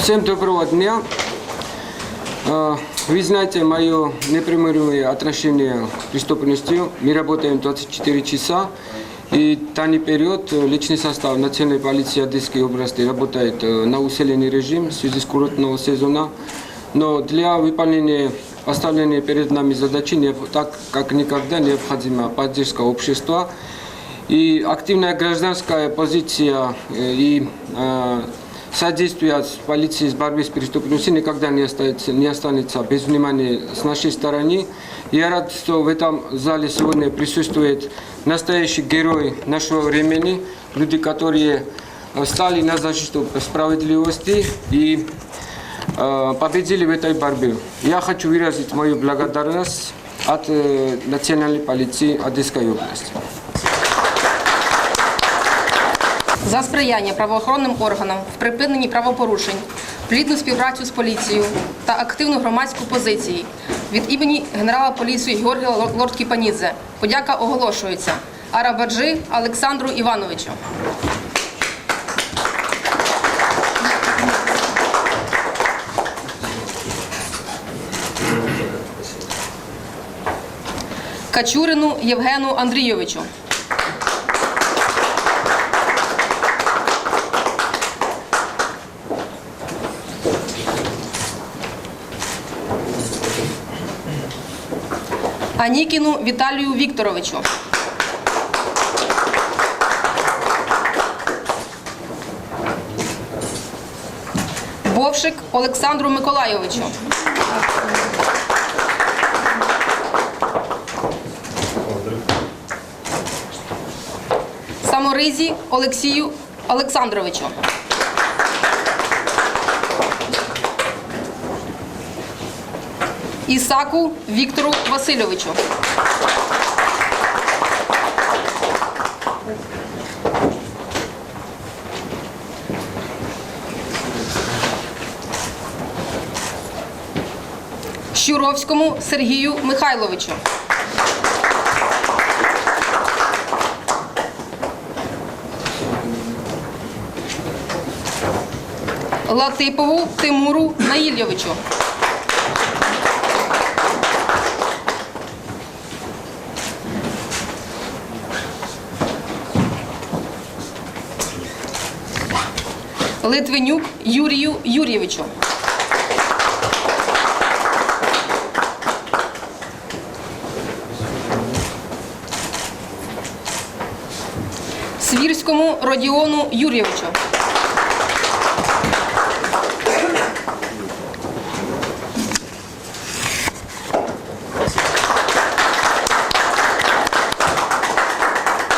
Всем доброго дня. Э, Вы знаете мое непримиримое отношение к преступности. Мы работаем 24 часа. И данный период э, личный состав Национальной полиции Одесской области работает э, на усиленный режим в связи с курортного сезона. Но для выполнения поставленной перед нами задачи, не- так как никогда необходима поддержка общества. И активная гражданская позиция э, и э, содействие с полиции с борьбой с преступностью никогда не останется, не останется без внимания с нашей стороны. Я рад, что в этом зале сегодня присутствует настоящий герой нашего времени, люди, которые э, стали на защиту справедливости и э, победили в этой борьбе. Я хочу выразить мою благодарность от э, Национальной полиции Одесской области. За сприяння правоохоронним органам в припиненні правопорушень, плідну співпрацю з поліцією та активну громадську позицію. Від імені генерала поліції Георгія Лорд-Кіпанідзе подяка оголошується Арабаджи Олександру Івановичу. Качурину Євгену Андрійовичу. Анікіну Віталію Вікторовичу. Вовшик Олександру Миколайовичу. Саморизі Олексію Олександровичу. Ісаку Віктору Васильовичу. Щуровському Сергію Михайловичу. Латипову Тимуру Наїльовичу. Литвинюк Юрію Юрійовичу. Свірському Родіону Юрійовичу.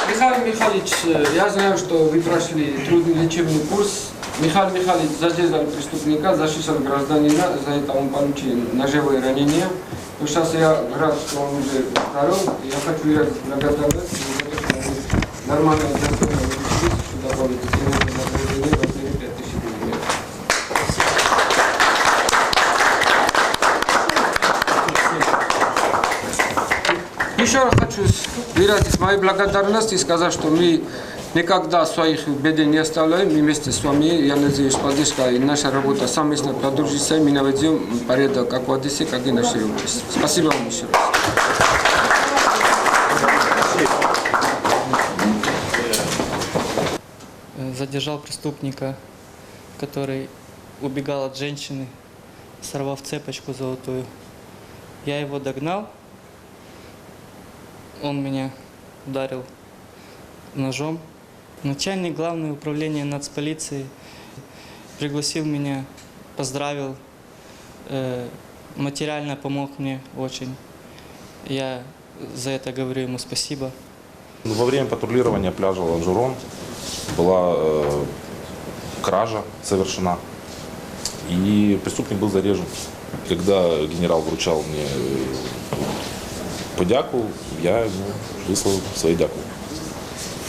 Михаил Михайлович, э, я знаю, что вы прошли трудный лечебный курс. Михаил Михайлович задержал преступника, защищал гражданина, за это он получил ножевые ранения. Но сейчас я рад, что он уже здоров. Я хочу выразить благодарность за то, что он нормально и достойно вылечились, что добавили сегодня награждение в размере 5000 рублей. Еще раз хочу выразить мою благодарность и сказать, что мы никогда своих бед не оставляем. Мы вместе с вами, я надеюсь, поддержка и наша работа совместно продолжится. Мы наведем порядок как в Одессе, как и в нашей области. Спасибо вам еще раз. Задержал преступника, который убегал от женщины, сорвав цепочку золотую. Я его догнал, он меня ударил ножом. Начальник главного управления нацполиции пригласил меня, поздравил, э, материально помог мне очень. Я за это говорю ему спасибо. Во время патрулирования пляжа Ланжерон была э, кража совершена, и преступник был зарежен. Когда генерал вручал мне э, подяку, я ему выслал свои дяку.